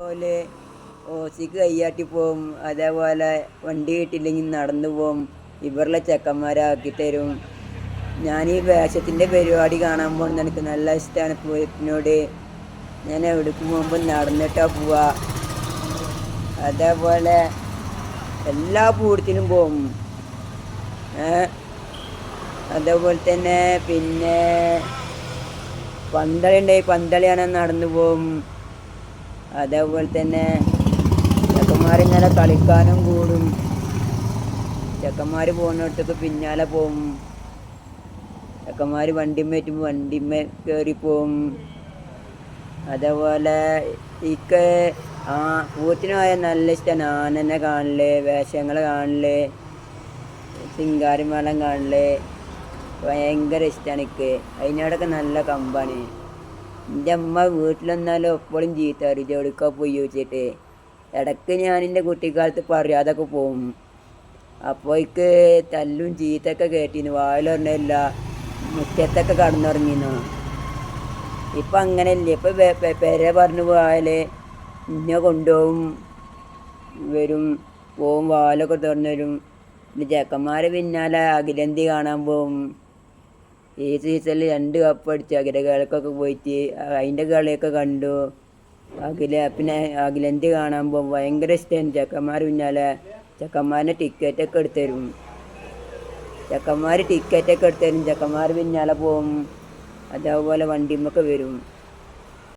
പോലെ ഓസിക്ക് കയ്യാട്ടി പോവും. അതേപോലെ വണ്ടി കിട്ടിയില്ലെങ്കിൽ നടന്നു പോവും. ഇവരുടെ ചെക്കന്മാരാക്കി തരും ഞാൻ ഈ വേഷത്തിന്റെ പരിപാടി കാണാൻ പോകുന്നത് എനിക്ക് നല്ല ഇഷ്ടമാണ് പൂരത്തിനോട് ഞാൻ എവിടേക്ക് പോകുമ്പോൾ നടന്നിട്ടാ പോവാ. അതേപോലെ എല്ലാ പൂരത്തിനും പോവും. അതേപോലെ തന്നെ പിന്നെ പന്തളി ഉണ്ടായി പന്തളിയാണ് നടന്നു പോവും. അതേപോലെ തന്നെ ചെക്കന്മാരിങ്ങനെ കളിക്കാനും കൂടും. ചെക്കന്മാർ പോകുന്നിടത്തേക്ക് പിന്നാലെ പോകും ചെക്കന്മാർ വണ്ടിമ്മേറ്റുമ്പോൾ വണ്ടിമേ കയറി പോവും. അതേപോലെ ഇക്ക് ആ പൂത്തിനായ നല്ല ഇഷ്ടമാണ് ആനനെ കാണൽ വേഷങ്ങൾ കാണൽ സിംഗാരിമേളം കാണൽ. ഭയങ്കര ഇഷ്ടമാണ് എനിക്ക് അതിനോടൊക്കെ നല്ല കമ്പാണ്. എന്റെ അമ്മ വീട്ടിലെന്നാലും എപ്പോഴും ജീവിത്താറ് ജോലിക്ക പോയി? ചോദിച്ചിട്ട്. ഇടയ്ക്ക് ഞാൻ എന്റെ കുട്ടിക്കാലത്ത് പറയാതൊക്കെ പോകും അപ്പോയ്ക്ക് തല്ലും ചീത്തൊക്കെ കേട്ടിരുന്നു വായിലൊരെണ്ണമില്ല മുറ്റത്തൊക്കെ കടന്നുറങ്ങിന്നു ഇപ്പം അങ്ങനെയല്ലേ. ഇപ്പം പെര പറഞ്ഞു പോയാൽ ഇന്നെ കൊണ്ടുപോകും വരും പോവും വാലൊക്കെ തുറന്നു വരും. പിന്നെ ചെക്കന്മാരെ പിന്നാലെ അഖിലന്തി കാണാൻ പോവും. ഈ സീസണിൽ രണ്ട് കപ്പ് അടിച്ചു അഖില കളിക്കൊക്കെ പോയിട്ട് അതിന്റെ കളിയൊക്കെ കണ്ടു. അഖില പിന്നെ അഖിലന്തി കാണുമ്പോൾ പോകും ഭയങ്കര ഇഷ്ടമാണ് ചെക്കന്മാർ പിന്നാലെ ചെക്കന്മാരെ ടിക്കറ്റൊക്കെ എടുത്തരും തരും. ചെക്കന്മാർ ടിക്കറ്റൊക്കെ എടുത്തരും തരും. ചെക്കന്മാർ പിന്നാലെ പോവും അതേപോലെ വണ്ടിമ്മൊക്കെ വരും.